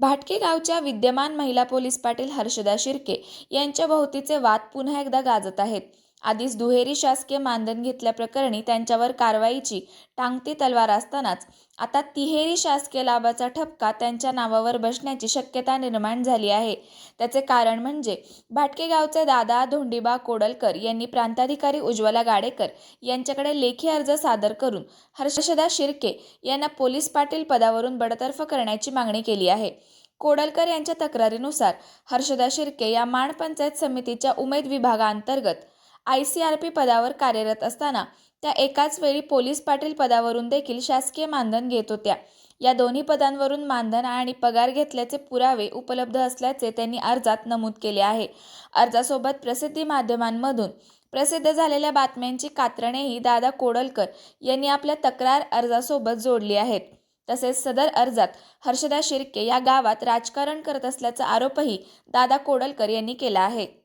भाटके गावच्या विद्यमान महिला पोलीस पाटील हर्षदा शिर्के यांच्या भोवतीचे वाद पुन्हा एकदा गाजत आहेत. आधीच दुहेरी शासकीय मानधन घेतल्याप्रकरणी त्यांच्यावर कारवाईची टांगती तलवार असतानाच आता तिहेरी शासकीय लाभाचा ठपका त्यांच्या नावावर बसण्याची शक्यता निर्माण झाली आहे. त्याचे कारण म्हणजे भाटके गावचे दादा धोंडीबा कोडलकर यांनी प्रांताधिकारी उज्ज्वला गाडेकर यांच्याकडे लेखी अर्ज सादर करून हर्षदा शिर्के यांना पोलीस पाटील पदावरून बडतर्फ करण्याची मागणी केली आहे. कोडलकर यांच्या तक्रारीनुसार हर्षदा शिर्के या माण पंचायत समितीच्या उमेद विभागांतर्गत आय सी आर पी पदावर कार्यरत असताना त्या एकाच वेळी पोलीस पाटील पदावरून देखील शासकीय मानधन घेत होत्या. या दोन्ही पदांवरून मानधन आणि पगार घेतल्याचे पुरावे उपलब्ध असल्याचे त्यांनी अर्जात नमूद केले आहे. अर्जासोबत प्रसिद्धी माध्यमांमधून प्रसिद्ध झालेल्या बातम्यांची कात्रणेही दादा कोडलकर यांनी आपल्या तक्रार अर्जासोबत जोडली आहेत. तसेच सदर अर्जात हर्षदा शिर्के या गावात राजकारण करत असल्याचा आरोपही दादा कोडलकर यांनी केला आहे.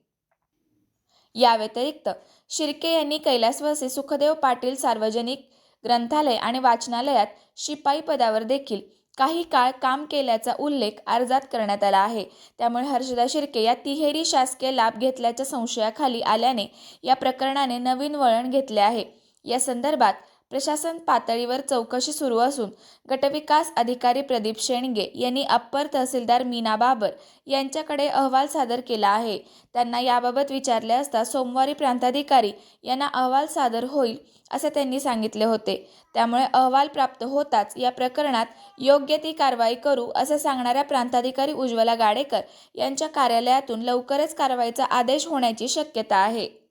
या व्यतिरिक्त शिर्के यांनी कैलासवासी सुखदेव पाटील सार्वजनिक ग्रंथालय आणि वाचनालयात शिपाई पदावर देखील काही काळ काम केल्याचा उल्लेख अर्जात करण्यात आला आहे. त्यामुळे हर्षदा शिर्के या तिहेरी शासकीय लाभ घेतल्याच्या संशयाखाली आल्याने या प्रकरणाने नवीन वळण घेतले आहे. या संदर्भात प्रशासन पातळीवर चौकशी सुरू असून गटविकास अधिकारी प्रदीप शेणगे यांनी अप्पर तहसीलदार मीना बाबर यांच्याकडे अहवाल सादर केला आहे. त्यांना याबाबत विचारले असता सोमवारी प्रांताधिकारी यांना अहवाल सादर होईल असे त्यांनी सांगितले होते. त्यामुळे अहवाल प्राप्त होताच या प्रकरणात योग्य ती कारवाई करू असे सांगणाऱ्या प्रांताधिकारी उज्ज्वला गाडेकर यांच्या कार्यालयातून लवकरच कारवाईचा आदेश होण्याची शक्यता आहे.